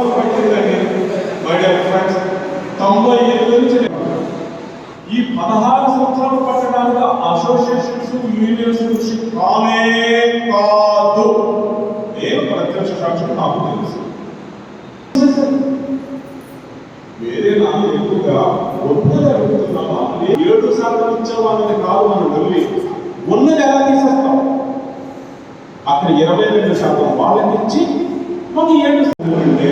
సంవత్సరాలు పట్టిందండి my dear friends తొంభై ఎనిమిది నుంచి ఈ పదహారు సంవత్సరాలు పట్టడానికి అసోసియేషన్స్ యూనియన్స్ కృషి కానే కాదు. నేను ప్రత్యక్ష సాక్షి నాకు తెలుసు. వేరే నాకు ఎక్కువగా ఒప్పుగా ఏడు శాతం ఇచ్చేవాళ్ళని కాదు మనం వెళ్ళి ఉన్నది ఎలా తీసేస్తాం అక్కడ ఇరవై రెండు శాతం వాళ్ళకి ఇచ్చి మాకు ఏం చేస్తుందంటే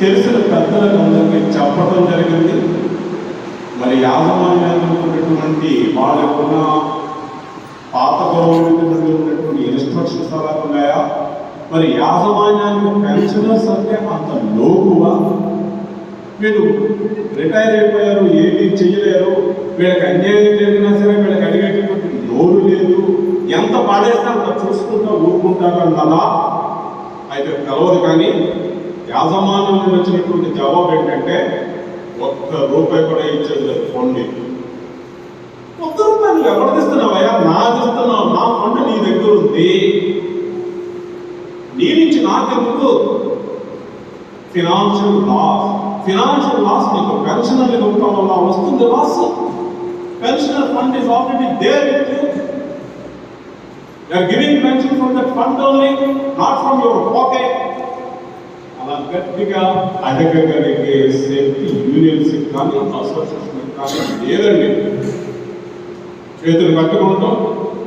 తెలిసిన పెద్దలకు అందరికీ చెప్పడం జరిగింది. మరి యాజమాన్యాలు ఉన్నటువంటి వాళ్ళకున్న పాత గవర్నమెంట్ ఉన్నటువంటి ఇన్స్ట్రక్షన్స్ అలా ఉన్నాయా? మరి యాజమాన్యానికి పెన్షనర్స్ అంటే అంత లోకువా? వీళ్ళు రిటైర్ అయిపోయారు ఏమీ చేయలేరు. వీళ్ళకి అన్యాయం జరిగినా సరే వీళ్ళకి అడిగేటటువంటి నోరు లేదు. ఎంత పాడేస్తే అంత చూసుకుంటా ఊరుకుంటారు అన్నదా అయితే కలవదు కానీ యాజమాన్యం నుండి వచ్చినటువంటి జవాబు ఏంటంటే ఒక్క రూపాయి కూడా ఇచ్చేది లేదు ఫండ్ని. ఒక్క రూపాయి నువ్వు ఎవరికి ఇస్తున్నావయ్యా నాది ఇస్తున్నావు. నా ఫండ్ నీ దగ్గర ఉంది. నీ నుంచి నాకెందుకు? ఫినాన్షియల్ లాస్ ఫినాన్షియల్ లాస్ నీకు పెన్షనర్లు ఇవ్వటం వస్తుంది loss pensioner fund is already there with You are giving pension from the fund fund not from your pocket. అలా గట్టిగా అడగగలిగే శక్తి యూనియన్స్ కానీ అసోసియేషన్ కానీ లేదండి. చేతులు కట్టుకుంటాం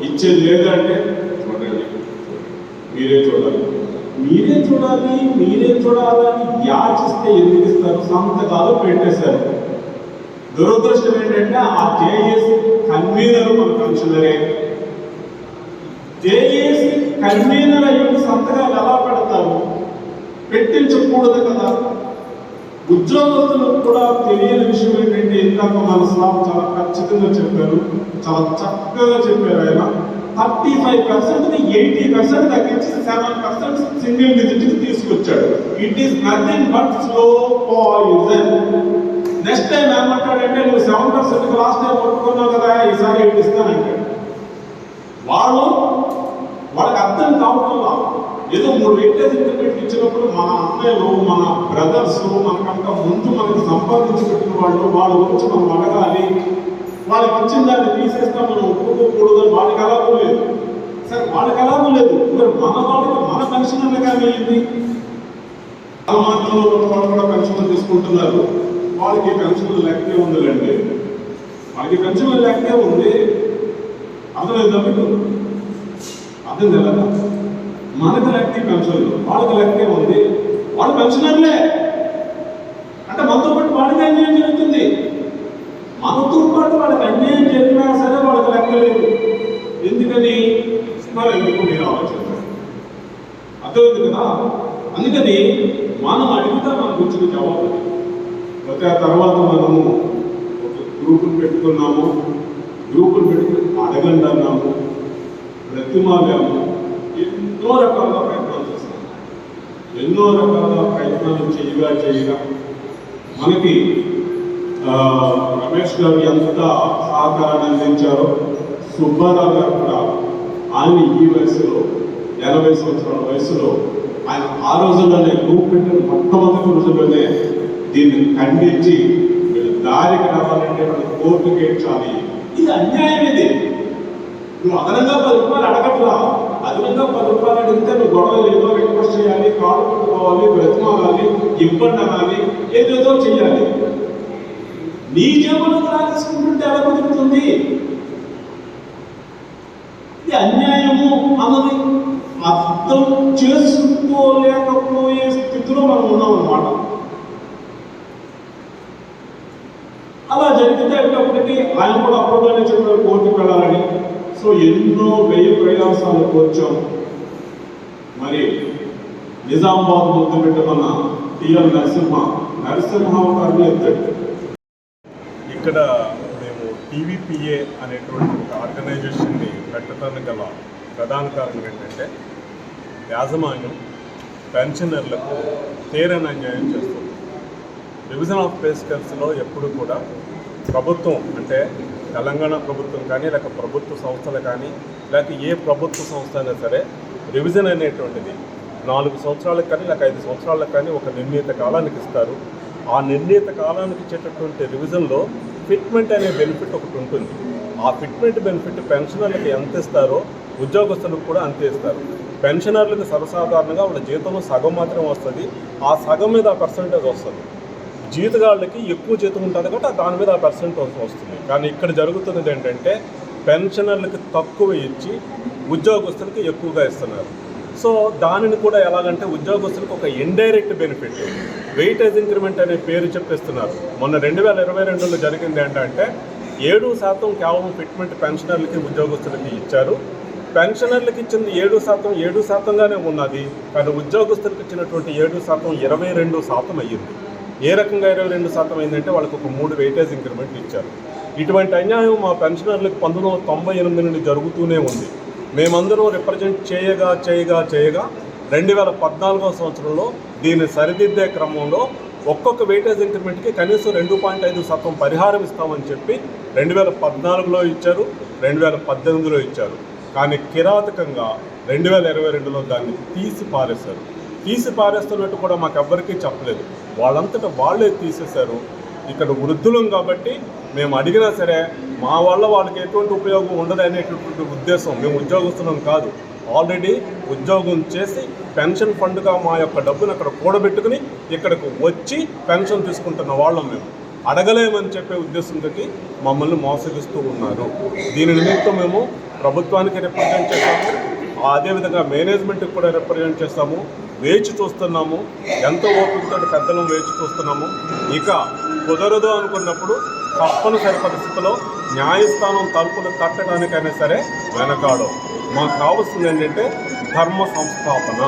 ఇచ్చేది లేదంటే చూడండి మీరే చూడాలి. మీరే చూడాలి మీరే చూడాలని యాచిస్తే ఎందుకు ఇస్తారు? సంతకాలు పెట్టేశారు. దురదృష్టం ఏంటంటే ఆ జేఎస్ కన్వీనర్ మన పెన్షనరే జేఎస్ కన్వీనర్ అయ్యి సంతకాలు ఎలా పెడతారు? పెట్టించకూడదు కదా. ఉద్యోగస్తులకు కూడా తెలియని విషయం ఏంటంటే ఇందాక మన స్లాబ్ చాలా ఖచ్చితంగా చెప్పారు చాలా చక్కగా చెప్పారు ఆయన. Thirty five percent eighty percent తగ్గించి సెవెన్ పర్సెంట్ సింగిల్ డిజిట్కి తీసుకొచ్చాడు. It is nothing but slow poison next time ఏమంటాడంటే నువ్వు సెవెన్ పర్సెంట్ లాస్ట్ టైం పట్టుకున్నావు కదా ఈసారి ఎయిట్ ఇస్తానంటే వాళ్ళు వాళ్ళకి అర్థం కావట్లా. ఏదో మూడు వెంటేజ్ ఇంటర్మీడియట్ ఇచ్చినప్పుడు మన అన్నయ్యలు మన బ్రదర్స్ మనకంట ముందు మనకి సంపాదించి పెట్టిన వాళ్ళు వాళ్ళ గురించి మనం అడగాలి. వాళ్ళకి ఇచ్చిన దాన్ని తీసేస్తాం మనం ఒప్పుకోకూడదు అని వాళ్ళకి అలాగూ లేదు. సరే వాళ్ళకి అలాగూ లేదు. మరి మన వాళ్ళకి మన పెన్షనర్లుగా వెళ్ళింది మాత్రం వాళ్ళు కూడా పెన్షన్లు తీసుకుంటున్నారు. వాళ్ళకి పెన్షన్లు లేకనే ఉందిలేండి. వాళ్ళకి పెన్షన్లు లేకనే ఉంది. అర్థమైందా మీకు అర్థం తెలదా మనకు లెక్కే పెన్షన్లు. వాళ్ళకి లెక్కే ఉంది. వాళ్ళు పెన్షనర్లే. అంటే మనతో పాటు వాళ్ళకి అన్యాయం జరుగుతుంది. మనతో పాటు వాళ్ళకి అన్యాయం జరిగినా సరే వాళ్ళకి లెక్కలేదు ఎందుకని? మరి ఎందుకు మీరు ఆలోచించారు? అర్థమైంది కదా? అందుకని మనం అడిగితే మనకు వచ్చిన జవాబు అది. ఆ తర్వాత మనము ఒక గ్రూపులు పెట్టుకున్నాము. గ్రూపులు పెట్టుకుని అడగండి అన్నాము బ్రతిమాలాము ఎన్నో రకాల ప్రయత్నాలు చేస్తాము ఎన్నో రకాల ప్రయత్నాలు చేయగా చేయగా మనకి రమేష్ గారు ఎంత సహకారాన్ని అందించారో సుబ్బారావు గారు కూడా ఆయన ఈ వయసులో ఎనభై సంవత్సరాల వయసులో ఆయన ఆ రోజుల్లోనే గ్రూప్ పెట్టిన మొట్టమొదటి రోజుల్లోనే దీన్ని ఖండించి వీళ్ళు దారికి రావాలంటే వాళ్ళు కోర్టుకేడ్చాలి ఇది అన్యాయం ఇది. నువ్వు అదనంగా పది రూపాయలు అడగట్లా. అదనంగా పది రూపాయలు అడిగితే నువ్వు గొడవలు ఏదో రిక్వెస్ట్ చేయాలి కాళ్ళు పట్టుకోవాలి బ్రతిమాలాలి ఇబ్బంది అనాలి ఏదేదో చెయ్యాలి. నీ జేబులో రాసుకుంటుంటే ఎలా కుదురుతుంది? ఇది అన్యాయము అన్నది అర్థం చేసుకోలేకపోయే స్థితిలో మనం ఉన్నాం అన్నమాట అలా జరిగితే అప్పటికి ఆయన కూడా అప్పట్లోనే చెప్పారు కోర్టుకు వెళ్ళాలని. సో ఎన్నో వెయ్యి ప్రయాసాలు కోర్చాం మరి నిజామాబాద్ ముద్దు పెట్టమన్న టీఎం నరసింహ నరసింహ గారిని ఎత్తాడు. ఇక్కడ మేము టీవీపీఏ అనేటువంటి ఒక ఆర్గనైజేషన్ని పెట్టడానికి గల ప్రధాన కారణం ఏంటంటే యాజమాన్యం పెన్షనర్లకు తీరని అన్యాయం చేస్తుంది. డివిజన్ ఆఫ్ పే స్కేల్స్లో ఎప్పుడు కూడా ప్రభుత్వం అంటే తెలంగాణ ప్రభుత్వం కానీ లేక ప్రభుత్వ సంస్థలు కానీ లేక ఏ ప్రభుత్వ సంస్థ అయినా సరే రివిజన్ అనేటువంటిది. నాలుగు సంవత్సరాలకు కానీ లేక ఐదు సంవత్సరాలకు కానీ ఒక నిర్ణీత కాలానికి ఇస్తారు. ఆ నిర్ణీత కాలానికి ఇచ్చేటటువంటి రివిజన్లో ఫిట్మెంట్ అనే బెనిఫిట్ ఒకటి ఉంటుంది. ఆ ఫిట్మెంట్ బెనిఫిట్ పెన్షనర్లకు ఎంత ఇస్తారో ఉద్యోగస్తులకు కూడా అంతే ఇస్తారు. పెన్షనర్లకు సర్వసాధారణంగా వాళ్ళ జీతంలో సగం మాత్రమే వస్తుంది. ఆ సగం మీద ఆ పర్సంటేజ్ వస్తుంది. జీతగాళ్ళకి ఎక్కువ జీతం ఉంటుంది కాబట్టి దాని మీద ఆ పర్సెంట్ వస్తుంది. కానీ ఇక్కడ జరుగుతున్నది ఏంటంటే పెన్షనర్లకి తక్కువ ఇచ్చి ఉద్యోగస్తులకి ఎక్కువగా ఇస్తున్నారు. సో దానిని కూడా ఎలాగంటే ఉద్యోగస్తులకు ఒక ఇండైరెక్ట్ బెనిఫిట్ వెయిటేజ్ ఇంక్రిమెంట్ అనే పేరు చెప్పిస్తున్నారు. మొన్న రెండు వేల ఇరవై రెండులో జరిగింది ఏంటంటే ఏడు శాతం కేవలం ఫిట్మెంట్ పెన్షనర్లకి ఉద్యోగస్తులకి ఇచ్చారు. పెన్షనర్లకు ఇచ్చిన ఏడు శాతం ఏడు శాతంగానే ఉన్నది. కానీ ఉద్యోగస్తులకు ఇచ్చినటువంటి ఏడు శాతం ఇరవై రెండు శాతం అయ్యింది. ఏ రకంగా ఇరవై రెండు శాతం అయిందంటే వాళ్ళకి ఒక మూడు వెయిటేజ్ ఇంక్రిమెంట్ ఇచ్చారు. ఇటువంటి అన్యాయం మా పెన్షనర్లకు పంతొమ్మిది వందల తొంభై ఎనిమిది నుండి జరుగుతూనే ఉంది. మేమందరం రిప్రజెంట్ చేయగా చేయగా చేయగా రెండు వేల పద్నాలుగో సంవత్సరంలో దీన్ని సరిదిద్దే క్రమంలో ఒక్కొక్క వెయిటేజ్ ఇంక్రిమెంట్కి కనీసం రెండు పాయింట్ ఐదు శాతం పరిహారం ఇస్తామని చెప్పి రెండు వేల పద్నాలుగులో ఇచ్చారు రెండు వేల పద్దెనిమిదిలో ఇచ్చారు. కానీ కిరాతకంగా రెండు వేల ఇరవై రెండులో దాన్ని తీసి పారేశారు. తీసి పారేస్తున్నట్టు కూడా మాకు ఎవ్వరికీ చెప్పలేదు. వాళ్ళంతటా వాళ్ళే తీసేశారు. ఇక్కడ వృద్ధులం కాబట్టి మేము అడిగినా సరే మా వల్ల వాళ్ళకి ఎటువంటి ఉపయోగం ఉండదు అనేటటువంటి ఉద్దేశం మేము ఉద్యోగస్తున్నాం కాదు. ఆల్రెడీ ఉద్యోగం చేసి పెన్షన్ ఫండ్గా మా యొక్క డబ్బును అక్కడ కూడబెట్టుకుని ఇక్కడికి వచ్చి పెన్షన్ తీసుకుంటున్న వాళ్ళం మేము. అడగలేమని చెప్పే ఉద్దేశంతో మమ్మల్ని మోసగిస్తూ ఉన్నారు. దీని నిమిత్తం మేము ప్రభుత్వానికి రిప్రజెంట్ చేస్తాము అదేవిధంగా మేనేజ్మెంట్కి కూడా రిప్రజెంట్ చేస్తాము. వేచి చూస్తున్నాము. ఎంతో ఓపికతో పెద్దలను వేచి చూస్తున్నాము. ఇక కుదరదు అనుకున్నప్పుడు తప్పనిసరి పరిస్థితిలో న్యాయస్థానం తలుపులు తట్టడానికైనా సరే వెనకాడు మాకు కావాల్సింది ఏంటంటే ధర్మ సంస్థాపన.